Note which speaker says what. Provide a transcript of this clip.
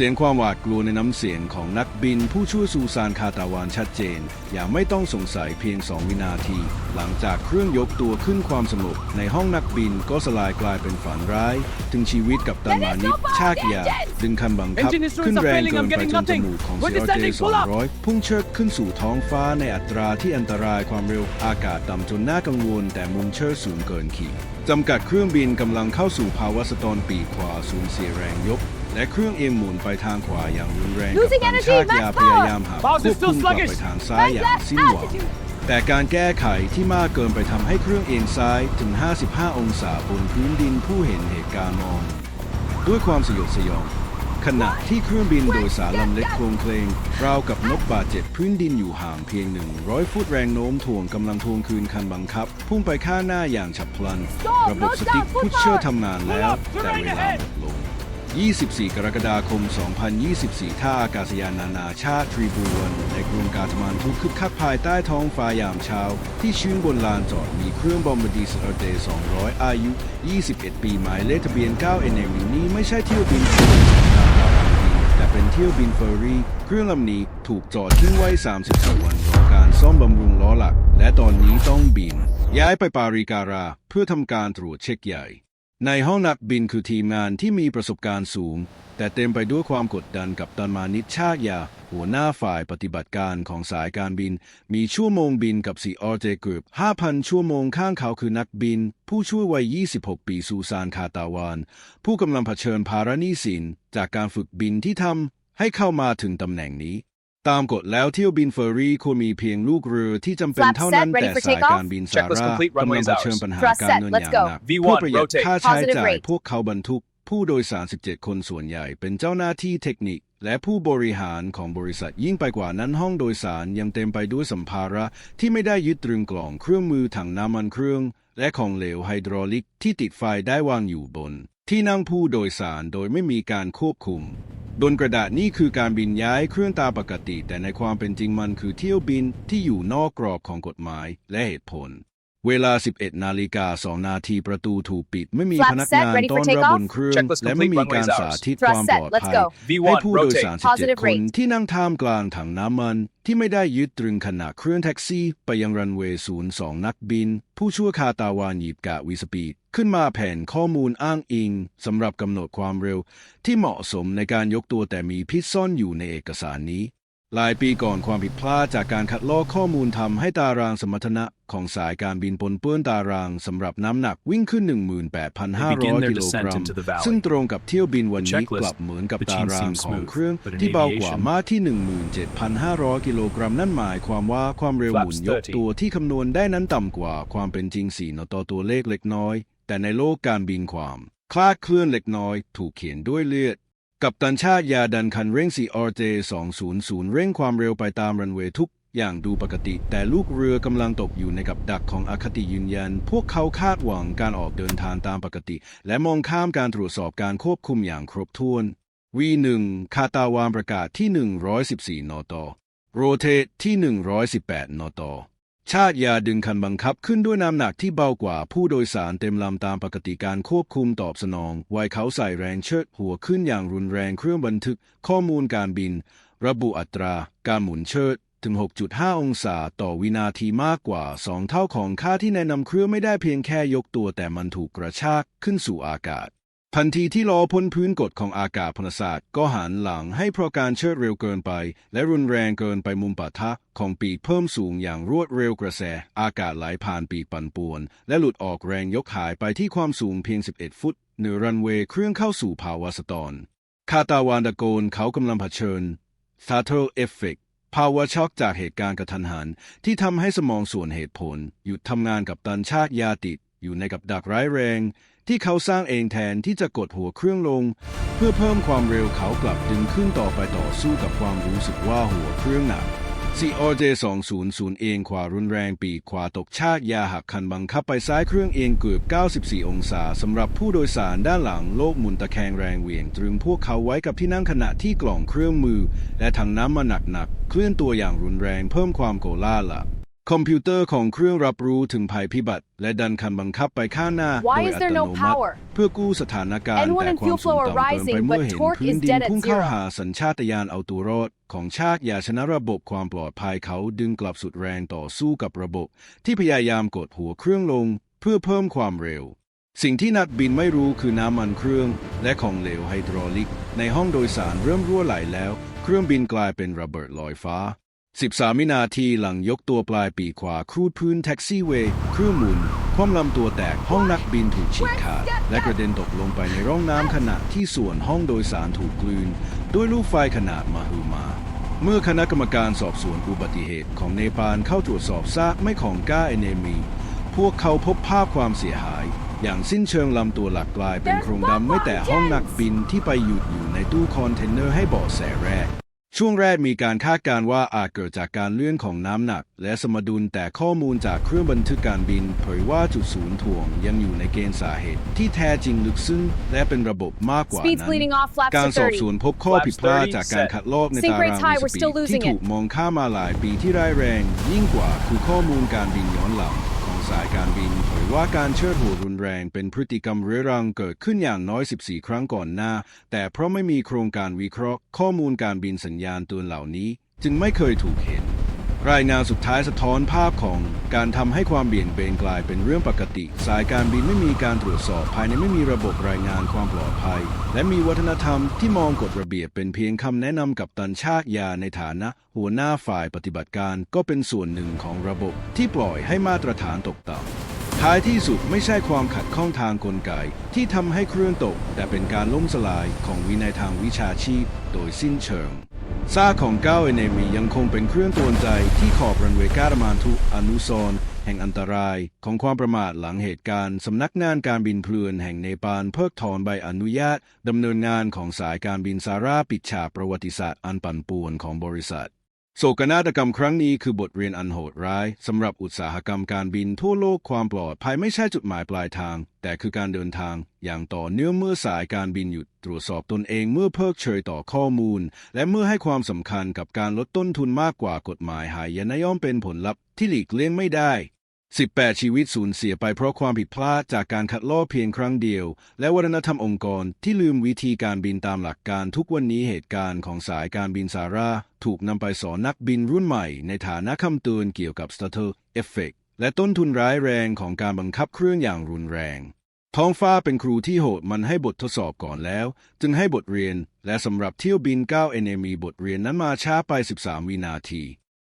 Speaker 1: เสียงความหวาดกลัวในน้ำเสียงของนักบินผู้ช่วยซูซานคาตาวานชัดเจน อย่างไม่ต้องสงสัยเพียง 2 วินาที หลังจากเครื่องยกตัวขึ้นความสงบในห้องนักบินก็สลายกลายเป็นฝันร้าย ถึงชีวิตกับตันมานิดชากยา ดึงคันบังคับ
Speaker 2: Engine instruments
Speaker 1: ขึ้น
Speaker 2: are
Speaker 1: แรง
Speaker 2: failing,
Speaker 1: เกิน
Speaker 2: I'm
Speaker 1: ไป
Speaker 2: getting
Speaker 1: จนจ
Speaker 2: nothing.
Speaker 1: มูกของ
Speaker 2: We're
Speaker 1: CRJ
Speaker 2: descending, pull up.
Speaker 1: 200พุ่งเชิดขึ้นสู่ท้องฟ้าในอัตราที่อันตรายความเร็วอากาศต่ำจนน่ากังวล แต่มุมเชิดสูงเกินขีดจำกัดเครื่องบินกำลังเข้าสู่ภาวะสตอนปีกขวาสูญเสียแรงยก และเครื่องเอียงหมุนไปทางขวาอย่างรุนแรงกับ
Speaker 3: Losing
Speaker 1: ตัน
Speaker 3: energy,
Speaker 1: ชากยา
Speaker 3: max
Speaker 1: พยายามหา
Speaker 2: Power
Speaker 1: ควบ
Speaker 2: is still
Speaker 1: คุมกลับ
Speaker 2: sluggish.
Speaker 1: ไปทางซ้ายอย่าง
Speaker 3: Left
Speaker 1: สิ้นหวัง
Speaker 3: altitude.
Speaker 1: แต่การแก้ไขที่มากเกินไปทำให้เครื่องเอียงซ้ายถึง 55 องศาบนพื้นดินผู้เห็นเหตุการณ์มอง ด้วยความสยดสยอง ขณะที่เครื่องบินโดยสารลำเล็กโครงเคลงราวกับนกบาดเจ็บพื้นดินอยู่ห่างเพียง 100 ฟุตแรงโน้มถ่วงกำลังทวงคืนคันบังคับ พุ่งไปข้างหน้าอย่างฉับพลัน ระบบสติ๊กพุชเชอร์ทำงานแล้ว แต่เวลาหมดลง 24 กรกฎาคม 2024 ท่าอากาศยานนานาชาติทรีบูนในกรุงกาตมันทุกคึกคักภายใต้ท้องฟ้ายามเช้า ที่ชื้นบนลานจอดมีเครื่องบอมบ์ดีสเอร์เด200 อายุ 21 ปีหมายเลขทะเบียน 9 NM นี้ไม่ใช่เที่ยวบินธรรมดาตามปกติแต่เป็นเที่ยวบินเฟอร์รี่ เครื่องลำนี้ถูกจอดทิ้งไว้ 32 วันรอการซ่อมบำรุงล้อหลัก และตอนนี้ต้องบิน ย้ายไปปาริการาเพื่อทำการตรวจเช็คใหญ่ ในห้องนักบินคือทีมงานที่มีประสบการณ์สูง แต่เต็มไปด้วยความกดดันกับตันมานิชชากยา หัวหน้าฝ่ายปฏิบัติการของสายการบิน มีชั่วโมงบินกับ 4RJ Group 5,000 ชั่วโมงข้างเขาคือนักบิน ผู้ช่วยวัย 26 ปีซูซานคาตาวาน ผู้กำลังเผชิญภาระหนี้สินจากการฝึกบินที่ทำให้เข้ามาถึงตำแหน่งนี้ ตามกฎแล้วเที่ยวบินเฟอร์รี่ควรมีเพียงลูกเรือที่จำเป็น
Speaker 3: Flaps
Speaker 1: เท่านั้น
Speaker 3: set, ready
Speaker 1: แต่
Speaker 3: for
Speaker 1: สาย
Speaker 3: takeoff?
Speaker 1: การบินสา
Speaker 4: Checklist
Speaker 1: รา
Speaker 4: complete,
Speaker 1: กำลัง
Speaker 4: runways
Speaker 1: เผชิญ
Speaker 4: ours.
Speaker 1: ปัญหา
Speaker 3: Thrust
Speaker 1: การ
Speaker 3: set,
Speaker 1: เงิน
Speaker 3: let's
Speaker 1: อย่าง
Speaker 3: go.
Speaker 1: หนัก
Speaker 4: V1
Speaker 1: เพื่อประหยัด
Speaker 4: rotate.
Speaker 1: ค่าใช้
Speaker 3: Positive
Speaker 1: จ่าย
Speaker 3: rate.
Speaker 1: พวกเขาบรรทุก ผู้โดยสาร 17 คนส่วนใหญ่เป็นเจ้าหน้าที่เทคนิค และผู้บริหารของบริษัทยิ่งไปกว่านั้นห้องโดยสารยังเต็มไปด้วยสัมภาระที่ไม่ได้ยึดตรึงกล่องเครื่องมือถังน้ำมันเครื่อง และของเหลวไฮดรอลิกที่ติดไฟได้วางอยู่บน ที่นั่งผู้โดยสารโดยไม่มีการควบคุม บนกระดาษนี่คือการบินย้ายเครื่องตาปกติ แต่ในความเป็นจริงมันคือเที่ยวบินที่อยู่นอกกรอบของกฎหมายและเหตุผล เวลา 11 นาฬิกา 2 นาทีประตูถูกปิด ไม่มี
Speaker 3: Flaps
Speaker 1: พนัก
Speaker 3: set,
Speaker 1: งาน
Speaker 3: ready
Speaker 1: ต้
Speaker 3: for
Speaker 1: อนรับบ
Speaker 3: takeoff?
Speaker 1: นเครื่อง
Speaker 4: Checklist
Speaker 1: และไม่มี
Speaker 4: complete,
Speaker 1: การ
Speaker 4: runways
Speaker 1: สา
Speaker 4: ours.
Speaker 1: ธิต
Speaker 3: Thrust
Speaker 1: ความ
Speaker 3: set,
Speaker 1: ปลอด
Speaker 3: let's
Speaker 1: ภัย
Speaker 3: go.
Speaker 1: ให้
Speaker 4: V1
Speaker 1: ผู้โดยสาร
Speaker 4: rotate.
Speaker 3: 17
Speaker 1: 17 คนที่นั่งท่ามกลางถังน้ำมัน ที่ไม่ได้ยึดตรึงขณะเครื่องแท็กซี่ ไปยังรันเวย์ศูนย์สองนักบิน ผู้ชั่วคาตาวานหยิบกะวิสปีด ขึ้นมาแผ่นข้อมูลอ้างอิงสำหรับกำหนดความเร็ว ที่เหมาะสมในการยกตัวแต่มีพิษซ่อนอยู่ในเอกสารนี้ หลายปีก่อนความผิดพลาดจากการคัดลอกข้อมูลทำให้ตารางสมรรถนะของสายการบินปนเปื้อนตารางสำหรับน้ำหนักวิ่งขึ้น 18,500
Speaker 4: begin their
Speaker 1: กิโลกรั
Speaker 4: descent
Speaker 1: ม
Speaker 4: into the valley.
Speaker 1: ซึ่งตรงกับเที่ยวบินวัน
Speaker 4: The
Speaker 1: นี้
Speaker 4: checklist
Speaker 1: กลับเหมือนกับ
Speaker 4: the
Speaker 1: ตา
Speaker 4: team
Speaker 1: ราง
Speaker 4: seems
Speaker 1: ของ
Speaker 4: smooth,
Speaker 1: เครื่อง
Speaker 4: but in
Speaker 1: ที่เบากว่า
Speaker 4: aviation-
Speaker 1: มาที่ 17,500 กิโลกรัม นั่นหมายความว่าความเร็วหมุน
Speaker 4: Flaps
Speaker 1: ยก
Speaker 4: 30
Speaker 1: ตัวที่คำนวณได้นั้นต่ำกว่าความเป็นจริง4นต่อตัวเลขเล็กน้อย แต่ในโลกการบินความคลาดเคลื่อนเล็กน้อย ถูกเขียนด้วยเลือด กับตันชาติยาดันคันเร่ง 4RJ 200 เร่งความเร็วไปตามรันเวย์ทุกอย่างดูปกติ แต่ลูกเรือกำลังตกอยู่ในกับดักของอคติยืนยัน พวกเขาคาดหวังการออกเดินทางตามปกติ และมองข้ามการตรวจสอบการควบคุมอย่างครบถ้วน V1 คาตาวานประกาศที่ 114 นต โรเทตที่ 118 นต ชาติยาดึงคันบังคับขึ้นด้วยน้ำหนักที่เบากว่าผู้โดยสารเต็มลำตามปกติการควบคุมตอบสนองไวเขาใส่แรงเชิดหัวขึ้นอย่างรุนแรงเครื่องบันทึกข้อมูลการบิน ระบุอัตรา การหมุนเชิดถึง 6.5 องศาต่อวินาทีมากกว่า 2 เท่าของค่าที่ในนำเครื่องไม่ได้เพียงแค่ยกตัวแต่มันถูกกระชากขึ้นสู่อากาศ ทันทีที่ล้อพ้นพื้นกฎของอากาศพลศาสตร์ก็หันหลังให้เพราะการเชิดเร็วเกินไป และรุนแรงเกินไปมุมปะทะของปีกเพิ่มสูงอย่างรวดเร็วกระแส อากาศไหลผ่านปีกปั่นป่วน และหลุดออกแรงยกหายไปที่ความสูงเพียง 11 ฟุตเหนือรันเวย์เครื่องเข้าสู่ภาวะสตอนคาตาวานตะโกนเขากำลังเผชิญ Fatal Effect ภาวะช็อกจากเหตุการณ์กระทันหัน ที่ทำให้สมองส่วนเหตุผล หยุดทำงานกับตันชาติยาติดอยู่ในกับดักร้ายแรง ที่เขาสร้างเองแทนที่จะกดหัวเครื่องลง เพื่อเพิ่มความเร็วเขากลับดึงขึ้นต่อไปต่อสู้กับความรู้สึกว่าหัวเครื่องหนัก CRJ 200เองขวารุนแรงปีกขวาตกชากยาหักคันบังคับไปซ้ายเครื่องเองเกือบ 94 องศาสำหรับผู้โดยสารด้านหลังโลกหมุนตะแคงแรงเหวี่ยงตรึงพวกเขาไว้กับที่นั่งขณะที่กล่องเครื่องมือ และถังน้ำมันหนักๆเคลื่อนตัวอย่างรุนแรงเพิ่มความโกล่าหลัก คอมพิวเตอร์ของเครื่องรับรู้ถึงภัยพิบัติ และดันคันบังคับไปข้างหน้า
Speaker 2: Why
Speaker 1: โดย
Speaker 2: is
Speaker 1: อั
Speaker 2: there
Speaker 1: ต
Speaker 2: no
Speaker 1: โนมัติ
Speaker 2: power?
Speaker 1: เพื่อกู้สถานการณ์
Speaker 2: N1
Speaker 1: แต่
Speaker 2: and
Speaker 1: ความ
Speaker 2: fuel
Speaker 1: สูง
Speaker 2: flow are
Speaker 1: ต่ำเกินไป
Speaker 2: rising,
Speaker 1: เมื่อ
Speaker 2: but
Speaker 1: เห็น
Speaker 2: torque
Speaker 1: พื้น
Speaker 2: is
Speaker 1: ดิน
Speaker 2: dead at
Speaker 1: พุ่งเข้า
Speaker 2: zero.
Speaker 1: หาสัญชาตญาณเอาตัวรอดของชาติยาชนะระบบความปลอดภัยเขาดึงกลับสุดแรงต่อสู้กับระบบ ที่พยายามกดหัวเครื่องลง เพื่อเพิ่มความเร็ว สิ่งที่นักบินไม่รู้คือน้ำมันเครื่อง และของเหลวไฮดรอลิก ในห้องโดยสารเริ่มรั่วไหลแล้ว เครื่องบินกลายเป็นระเบิดลอยฟ้า 13 วินาทีหลังยกตัวปลายปีกขวาครูดพื้นแท็กซี่เวย์เครื่องหมุน คว่ำลำตัวแตกห้องนักบินถูกฉีกขาด และกระเด็นตกลงไปในร่องน้ำขณะที่ส่วนห้องโดยสารถูกกลืน ด้วยลูกไฟขนาดมหึมา เมื่อคณะกรรมการสอบสวนอุบัติเหตุของเนปาลเข้าตรวจสอบซากไม่ของก้าเอเนมี พวกเขาพบภาพความเสียหาย อย่างสิ้นเชิงลำตัวหลักกลายเป็นโครงดำไม่แต่ห้องนักบินที่ไปหยุดอยู่ในตู้คอนเทนเนอร์ให้เบาะแสแรก ช่วงแรกมีการคาดการณ์ว่าอาจเกิดจากการเลื่อนของน้ำหนัก และสมดุลแต่ข้อมูลจากเครื่องบันทึกการบิน เผยว่าจุดศูนย์ถ่วงยังอยู่ในเกณฑ์สาเหตุ ที่แท้จริงลึกซึ้งและเป็นระบบมากกว่า
Speaker 2: Speed's
Speaker 1: นั้น
Speaker 2: bleeding off, flaps
Speaker 1: การ
Speaker 2: to
Speaker 1: สอบ
Speaker 2: 30.
Speaker 1: สวนพบข้อผิดพลาดจากการคัดลอกใน
Speaker 2: Sync
Speaker 1: ตาราง
Speaker 2: rate's high,
Speaker 1: ส
Speaker 2: we're
Speaker 1: ปี
Speaker 2: still
Speaker 1: ดที่
Speaker 2: losing
Speaker 1: ถูก
Speaker 2: it.
Speaker 1: มองข้ามมาหลายปีที่ร้ายแรง ยิ่งกว่าคือข้อมูลการบินย้อนหลังของ สายการบินเผยว่าการเชิดหัวรุนแรงเป็นพฤติกรรมเรื้อรังเกิดขึ้นอย่างน้อย 14 ครั้งก่อนหน้า แต่เพราะไม่มีโครงการวิเคราะห์ ข้อมูลการบินสัญญาณเตือนเหล่านี้ จึงไม่เคยถูกเห็น รายงานสุดท้ายสะท้อนภาพของการทำให้ความเบี่ยงเบนกลายเป็นเรื่องปกติ สายการบินไม่มีการตรวจสอบภายในไม่มีระบบรายงานความปลอดภัย และมีวัฒนธรรมที่มองกฎระเบียบเป็นเพียงคำแนะนำกับตันชาติยาในฐานะ หัวหน้าฝ่ายปฏิบัติการก็เป็นส่วนหนึ่งของระบบที่ปล่อยให้มาตรฐานตกต่ำท้ายที่สุดไม่ใช่ความขัดข้องทางกลไก ที่ทำให้เครื่องตก แต่เป็นการล่มสลายของวินัยทางวิชาชีพ โดยสิ้นเชิง ซากของก้าวเอเนมียังคงเป็นเครื่องตวนใจที่ขอบรันเวย์การมานทุอนุสรณ์แห่งอันตรายของความประมาทหลังเหตุการณ์ สำนักงานการบินพลวนแห่งเนปาลเพิกถอนใบอนุญาตดำเนินงานของสายการบินซาร่าปิดฉากประวัติศาสตร์อันปั่นป่วนของบริษัท โศกนาฏกรรมครั้งนี้คือบทเรียนอันโหดร้ายสำหรับอุตสาหกรรมการบินทั่วโลกความปลอดภัยไม่ใช่จุดหมายปลายทาง แต่คือการเดินทาง อย่างต่อเนื่องเมื่อสายการบินหยุดตรวจสอบตนเองเมื่อเพิกเฉยต่อข้อมูล และเมื่อให้ความสำคัญกับการลดต้นทุนมากกว่ากฎหมายหายนะย่อมเป็นผลลัพธ์ที่หลีกเลี่ยงไม่ได้ 18 ชีวิตสูญเสียไปเพราะความผิดพลาดจากการคัดลอกเพียงครั้งเดียว และวัฒนธรรมองค์กรที่ลืมวิธีการบินตามหลักการทุกวันนี้เหตุการณ์ของสายการบินซาร่า ถูกนำไปสอนนักบินรุ่นใหม่ ในฐานะคำเตือนเกี่ยวกับ stutter effect และต้นทุนร้ายแรงของการบังคับเครื่องอย่างรุนแรง ท้องฟ้าเป็นครูที่โหดมันให้บททดสอบก่อนแล้ว จึงให้บทเรียน และสำหรับเที่ยวบิน9 n m มีบทเรียนนั้นมาช้าไป 13 วินาที